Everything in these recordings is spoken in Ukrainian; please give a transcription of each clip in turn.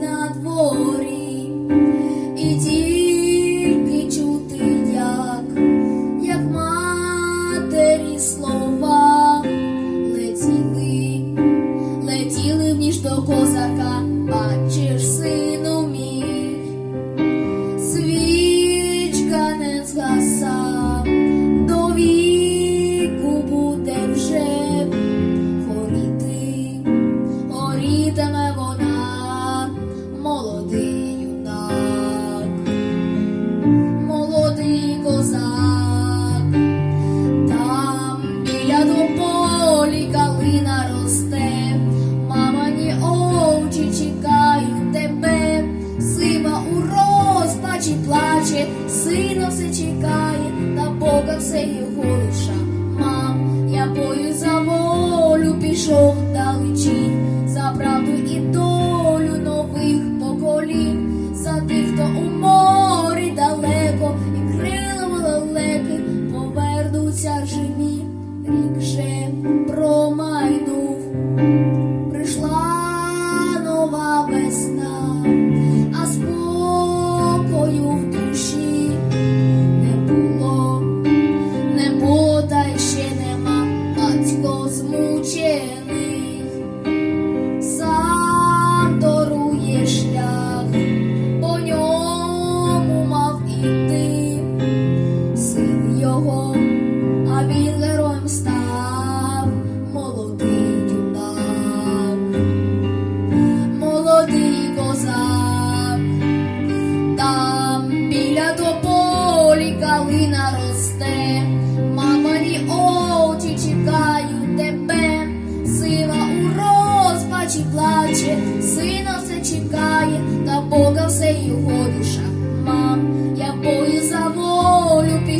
那 чекає, на Бога все його лиша. Мам, я бою за волю, пішов далечі, за правду і долю нових поколінь, за тих, хто у морі далеко, і крилом лелеки повернуться живі, рік же промайду.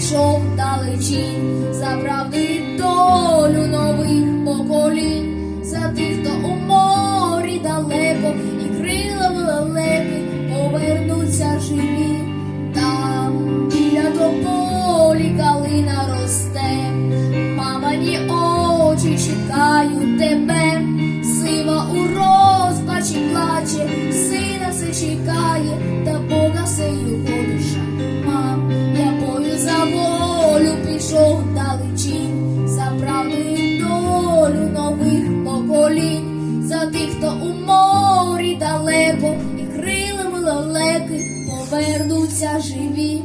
пішов далечінь. повернуться живі.